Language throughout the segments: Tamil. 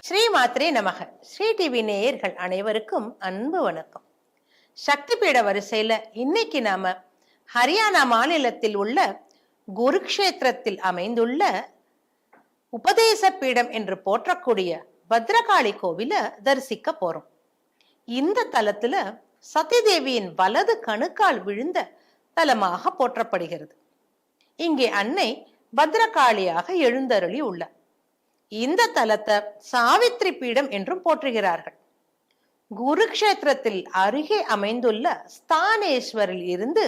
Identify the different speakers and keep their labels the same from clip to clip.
Speaker 1: ஸ்ரீ மாத்ரே நமக. ஸ்ரீ டிவி நேயர்கள் அனைவருக்கும் அன்பு வணக்கம். சக்தி பீட வரிசையில இன்னைக்கு நாம ஹரியானா மாநிலத்தில் உள்ள குருக்ஷேத்திரத்தில் அமைந்துள்ள உபதேச பீடம் என்று போற்றக்கூடிய பத்ரகாளி கோவில தரிசிக்க போறோம். இந்த தலத்துல சதிதேவியின் வலது கணுக்கால் விழுந்த தலமாக போற்றப்படுகிறது. இங்கே அன்னை பத்ரகாளியாக எழுந்தருளி உள்ளார் இந்த தலத்தை சாவித்ரி பீடம் என்றும் போற்றுகிறார்கள். குருக்ஷேத்திரத்தில் அருகே அமைந்துள்ள ஸ்தானேஸ்வரில் இருந்து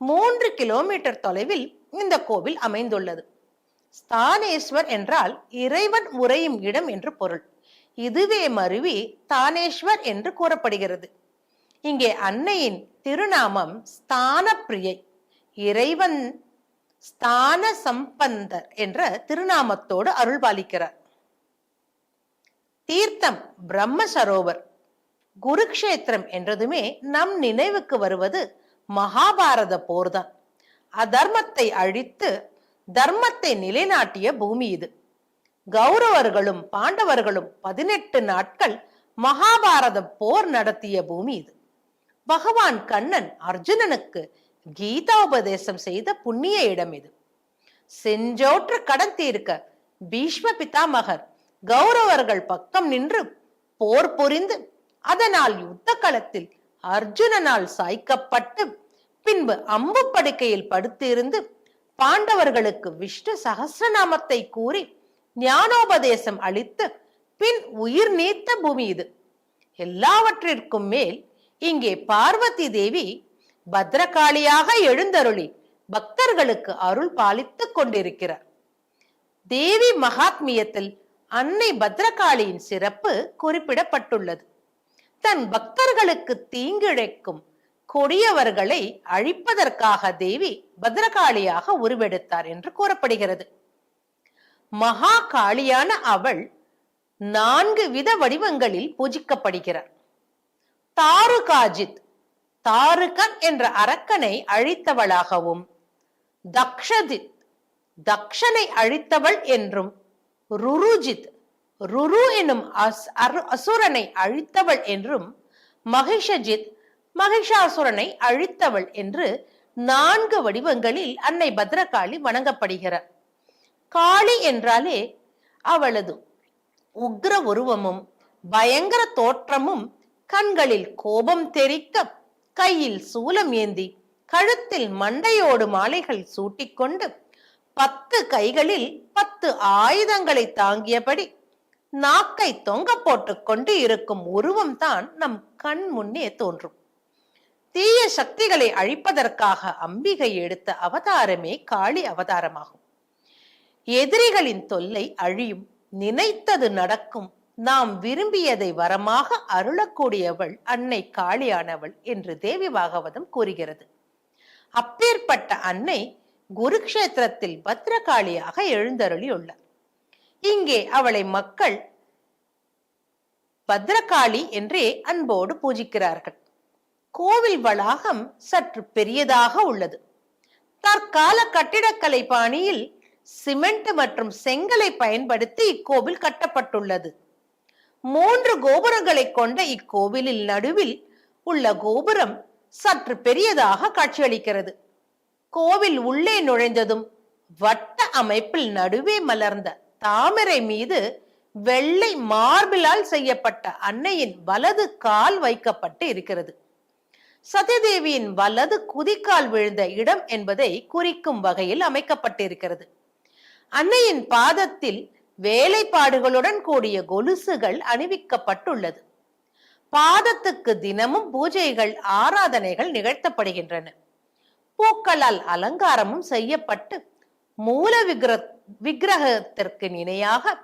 Speaker 1: மூன்று கிலோமீட்டர் தொலைவில் இந்த கோவில் அமைந்துள்ளது. ஸ்தானேஸ்வர் என்றால் இறைவன் உறையும் இடம் என்று பொருள். இதுவே மருவி தானேஸ்வர் என்று கூறப்படுகிறது. இங்கே அன்னையின் திருநாமம் ஸ்தான பிரியை இறைவன் ஸ்தான சம்பந்தர் என்ற திருநாமத்தோடு அருள்பாலிக்கிறார். தீர்த்தம் பிரம்ம சரோவர் குருக்ஷேத்திரம் என்றதுமே நம் நினைவுக்கு வருவது மகாபாரத போர்தான். அதர்மத்தை அழித்து தர்மத்தை நிலைநாட்டிய பூமி இது. கௌரவர்களும் பாண்டவர்களும் பதினெட்டு நாட்கள் மகாபாரத போர் நடத்திய பூமி இது. பகவான் கண்ணன் அர்ஜுனனுக்கு கீதா உபதேசம் செய்த புண்ணிய இடம் இது. செஞ்சோற்று கடன் தீர்க்க பீஷ்ம பிதாமகர் கௌரவர்கள் பக்கம் நின்று போர் புரிந்து அதனால் யுத்த களத்தில் அர்ஜுனனால் சாய்க்கப்பட்டு பின்பு அம்பு படுக்கையில் படுத்திருந்து பாண்டவர்களுக்கு விஷ்ணு சகசிரநாமத்தை கூறி ஞானோபதேசம் அளித்து பின் உயிர் நீத்த பூமி இது. எல்லாவற்றிற்கும் மேல் இங்கே பார்வதி தேவி பத்ரகாளியாக எழுந்தருளி பக்தர்களுக்கு அருள் பாலித்துக் கொண்டிருக்கிறார். தேவி மகாத்மியத்தில் அன்னை பத்ரகாளியின் சிறப்பு குறிப்பிடப்பட்டுள்ளது. தன் பக்தர்களுக்கு தீங்கிழைக்கும் கொடியவர்களை அழிப்பதற்காக தேவி பத்ரகாளியாக உருவெடுத்தார் என்று கூறப்படுகிறது. மகா காளியான அவள் நான்கு வித வடிவங்களில் பூஜிக்கப்படுகிறார். தாருகாஜித் தாருகன் என்ற அரக்கனை அழித்தவளாகவும். தக்ஷதித் தக்ஷனை அழித்தவள் என்றும் ருருஜித் ருரு எனும் அஸ்- அரு- அசுரனை அழித்தவள் என்றும் மகிஷஜித் மகிஷாசுரனை அழித்தவள் என்று நான்கு வடிவங்களில் அன்னை பத்ரகாளி வணங்கப்படுகிறார். காளி என்றாலே அவளது உக்ர உருவமும் பயங்கர தோற்றமும் கண்களில் கோபம் தெறிக்க கையில் சூலம் ஏந்தி கழுத்தில் மண்டையோடு மாலைகள் சூட்டிக்கொண்டு பத்து கைகளில் பத்து ஆயுதங்களை தாங்கியபடி நாக்கை தொங்க போட்டுக்கொண்டு இருக்கும் உருவம் தான் நம் கண் முன்னே தோன்றும். தீய சக்திகளை அழிப்பதற்காக அம்பிகை எடுத்த அவதாரமே காளி அவதாரமாகும். எதிரிகளின் தொல்லை அழியும் நினைத்தது நடக்கும் நாம் விரும்பியதை வரமாக அருளக்கூடியவள் அன்னை காளியானவள் என்று தேவி பாகவதம் கூறுகிறது. அப்பேற்பட்ட அன்னை குருக்ஷேத்திரத்தில் பத்ரகாளியாக எழுந்தருளியுள்ளார். இங்கே அவளை மக்கள் பத்ரகாளி என்றே அன்போடு பூஜிக்கிறார்கள். கோவில் வளாகம் சற்று பெரியதாக உள்ளது. தற்கால கட்டிடக்கலை பாணியில் சிமெண்ட் மற்றும் செங்கலை பயன்படுத்தி இக்கோவில் கட்டப்பட்டுள்ளது. மூன்று கோபுரங்களை கொண்ட இக்கோவிலில் நடுவில் உள்ள கோபுரம் சற்று பெரியதாக காட்சியளிக்கிறது. கோவில் உள்ளே நுழைந்ததும் வட்ட அமைப்பில் நடுவே மலர்ந்த தாமரை மீது வெள்ளை மார்பிளால் செய்யப்பட்ட அன்னையின் வலது கால் வைக்கப்பட்டு இருக்கிறது. சத்யதேவியின் வலது குதிக்கால் விழுந்த இடம் என்பதை குறிக்கும் வகையில் அமைக்கப்பட்டிருக்கிறது. அன்னையின் பாதத்தில் வேலைப்பாடுகளுடன் கூடிய கொலுசுகள் அணிவிக்கப்பட்டுள்ளது. பாதத்துக்கு தினமும் பூஜைகள் ஆராதனைகள் நிகழ்த்தப்படுகின்றன. பூக்களால் அலங்காரமும் செய்யப்பட்டு மூல விக்கிர விக்கிரகத்திற்கு இணையாக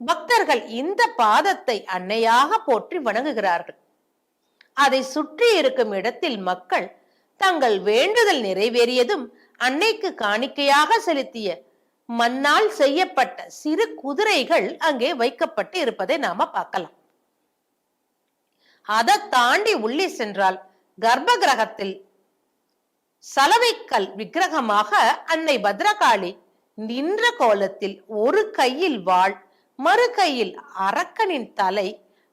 Speaker 1: பக்தர்கள் இந்த பாதத்தை அன்னையாக போற்றி வணங்குகிறார்கள். அதை சுற்றி இருக்கும் இடத்தில் மக்கள் தங்கள் வேண்டுதல் நிறைவேறியதும் அன்னைக்கு காணிக்கையாக செலுத்திய மண்ணால் செய்யப்பட்ட சிறு குதிரைகள் அங்கே வைக்கப்பட்டு இருப்பதை நாம பார்க்கலாம். அதை தாண்டி உள்ளே சென்றால் கர்ப்ப கிரகத்தில் சலவைக்கல் விக்கிரகமாக அன்னை பத்ரகாளி நின்ற கோலத்தில் ஒரு கையில் வாழ் மறு கையில் அரக்கனின் தலை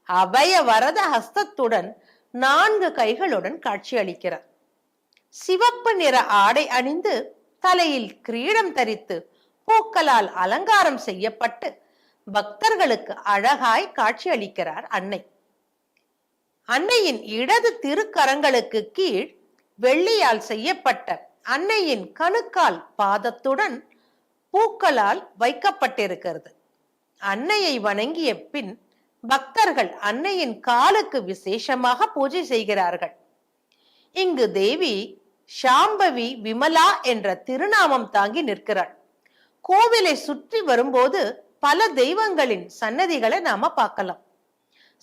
Speaker 1: அபய வரத ஹஸ்தத்துடன் நான்கு கைகளுடன் காட்சியளிக்கிறார் சிவப்பு நிற ஆடை அணிந்து தலையில் கிரீடம் தரித்து பூக்களால் அலங்காரம் செய்யப்பட்டு பக்தர்களுக்கு அழகாய் காட்சியளிக்கிறார் அன்னை. அன்னையின் இடது திருக்கரங்களுக்கு கீழ் வெள்ளியால் செய்யப்பட்ட அன்னையின் கணுக்கால் பாதத்துடன் பூக்களால் வைக்கப்பட்டிருக்கிறது. அன்னையை வணங்கிய பின் பக்தர்கள் அன்னையின் காலுக்கு விசேஷமாக பூஜை செய்கிறார்கள். இங்கு தேவி சாம்பவி விமலா என்ற திருநாமம் தாங்கி நிற்கிறாள். கோவிலை சுற்றி வரும்போது பல தெய்வங்களின் சன்னதிகளை நாம பார்க்கலாம்.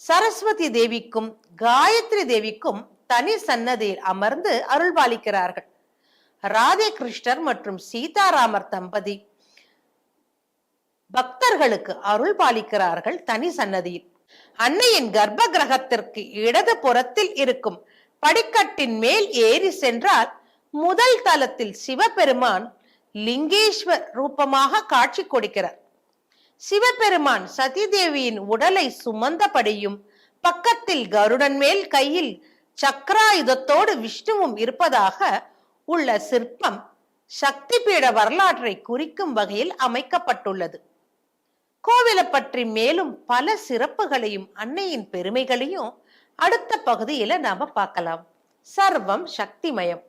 Speaker 1: சரஸ்வதி தேவிக்கும் காயத்ரி தேவிக்கும் தனி சன்னதியில் அமர்ந்து அருள்பாலிக்கிறார்கள். ராதே கிருஷ்ணர் மற்றும் சீதாராமர் தம்பதி பக்தர்களுக்கு அருள் பாலிக்கிறார்கள் தனி சன்னதியில். அன்னையின் கர்ப்ப கிரகத்திற்கு இடது புறத்தில் இருக்கும் படிக்கட்டின் மேல் ஏறி சென்றால் முதல் தளத்தில் சிவபெருமான் லிங்கேஸ்வர் ரூபமாக காட்சி கொடுக்கிறார். சிவபெருமான் சதிதேவியின் உடலை சுமந்தபடியும் பக்கத்தில் கருடன் மேல் கையில் சக்கராயுதத்தோடு விஷ்ணுவும் இருப்பதாக உள்ள சிற்பம் சக்தி பீட வரலாற்றை குறிக்கும் வகையில் அமைக்கப்பட்டுள்ளது. கோவிலை பற்றி மேலும் பல சிறப்புகளையும் அன்னையின் பெருமைகளையும் அடுத்த பகுதியில நாம பார்க்கலாம். சர்வம் சக்திமயம்.